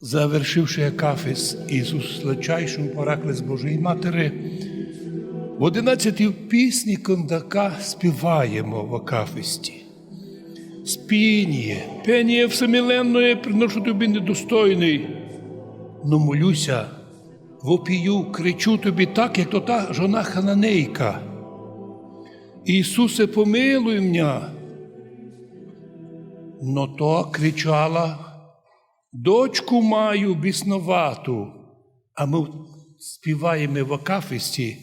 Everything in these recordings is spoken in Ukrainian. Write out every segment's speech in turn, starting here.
Завершивши Акафіс Ісус Лечайшим Пораклес Божої Матери, в одинадцятій пісні кондака співаємо в Акафісті. Спініє, пеніє всемиленної, приношу тобі недостойний. Но молюся, вопію, кричу тобі так, як то та жона хананейка. Ісусе, помилуй мене. Но то кричала, дочку маю бісновату, а ми співаємо в Акафісті.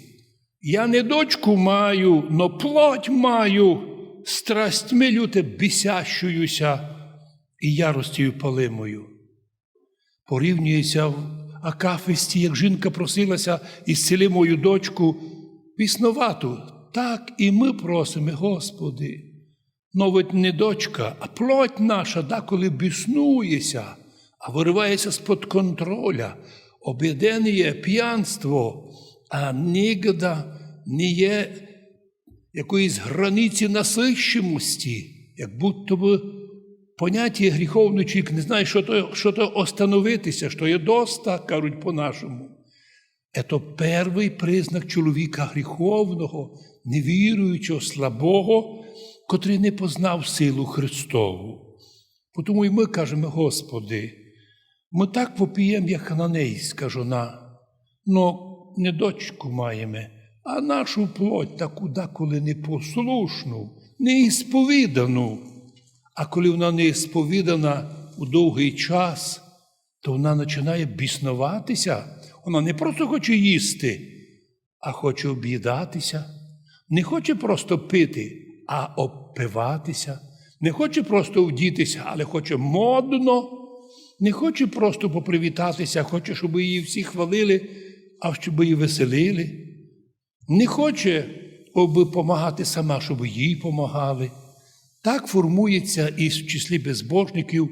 Я не дочку маю, но плоть маю, страстьми люте бісящуюся і яростю палимою. Порівнюється в Акафісті, як жінка просилася ісцели мою дочку бісновату. Так і ми просимо, Господи. Но ведь не дочка, а плоть наша деколи біснується, а виривається з-під контроля, обіденіє п'янство, а нігда не є якоїсь границі насищимості, як будто би поняття гріховний чоловік не знає, що то, що то остановитися, що є доста, кажуть по-нашому. Це перший признак чоловіка гріховного, невіруючого, слабого, котрий не познав силу Христову. Тому і ми кажемо, Господи, ми так попіємо, як хананейська жона, но не дочку маємо, а нашу плоть таку деколи непослушну, неісповідану. А коли вона не сповідана у довгий час, то вона починає біснуватися. Вона не просто хоче їсти, а хоче об'їдатися, не хоче просто пити, а обпиватися, не хоче просто вдітися, але хоче модно, не хоче просто попривітатися, хоче, щоб її всі хвалили, а щоб її веселили. Не хоче допомагати сама, щоб їй помагали. Так формується і в числі безбожників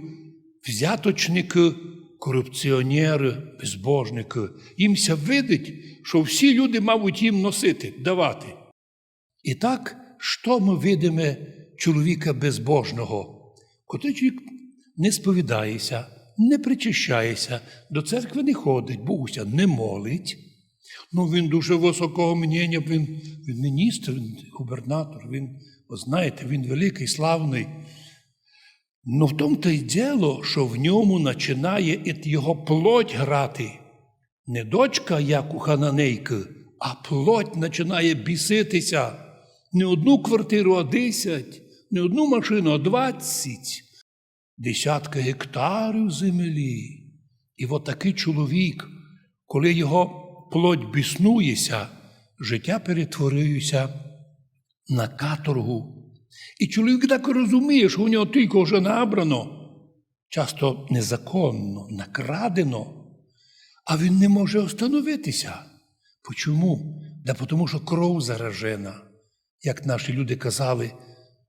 взяточники, корупціонери, безбожники. Їмся видить, що всі люди мають їм носити, давати. І так, що ми видимо чоловіка безбожного, котрий чоловік не сповідається, не причащається, до церкви не ходить, Богуся не молить. Ну, він дуже високого мнення, він, він міністр, він губернатор, він, ви знаєте, він великий, славний. Ну в тому то й діло, що в ньому починає його плоть грати. Не дочка, як у хананейки, а плоть починає біситися. Не одну квартиру, а десять, не одну машину, а двадцять, десятки гектарів землі. І от такий чоловік, коли його плоть біснується, життя перетворюється на каторгу. І чоловік так розуміє, що у нього тільки вже набрано, часто незаконно, накрадено, а він не може остановитися. Почому? Да тому що кров заражена. Як наші люди казали,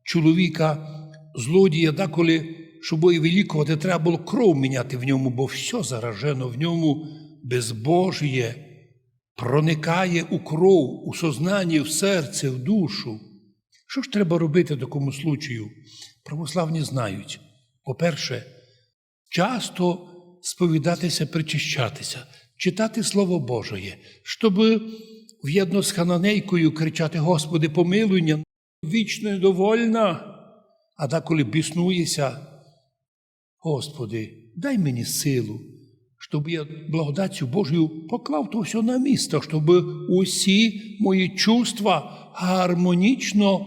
чоловіка, злодія, деколи, щоб і вилікувати, треба було кров міняти в ньому, бо все заражено в ньому безбожіє, проникає у кров, у сознання, в серце, в душу. Що ж треба робити в такому случаю? Православні знають. По-перше, часто сповідатися, причащатися, читати Слово Божє, щоб в'єдно з хананейкою кричати: Господи, помилуй вічно недовольна, а деколи біснуєся. Господи, дай мені силу, щоб я благодаттю Божою поклав то все на місто, щоб усі мої чувства гармонічно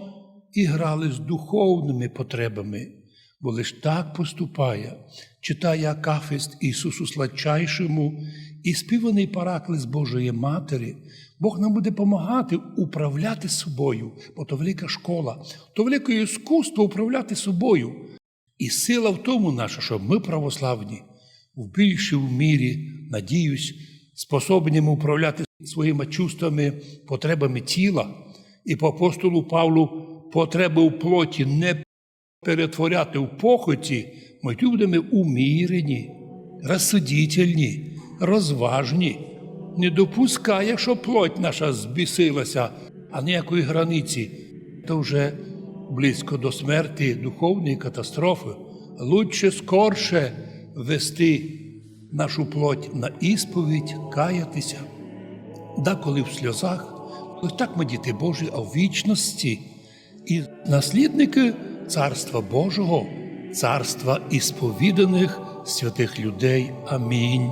іграли з духовними потребами, бо лиш так поступає, читає Акафист Ісусу Сладчайшому і співаний параклис Божої Матері, Бог нам буде допомагати управляти собою, бо то велика школа, то велике іскусство управляти собою. І сила в тому наша, що ми православні в більшій мірі, надіюсь, способні управляти своїми чувствами, потребами тіла, і по апостолу Павлу потреби у плоті не перетворяти в похоті, ми будемо умірені, розсудительні, розважні, не допускає, що плоть наша збісилася, а ніякої границі, то вже близько до смерті духовної катастрофи. Лучше скорше вести нашу плоть на ісповідь, каятися, деколи в сльозах, ось так ми діти Божі, а в вічності і наслідники Царства Божого, царства ісповіданих святих людей. Амінь.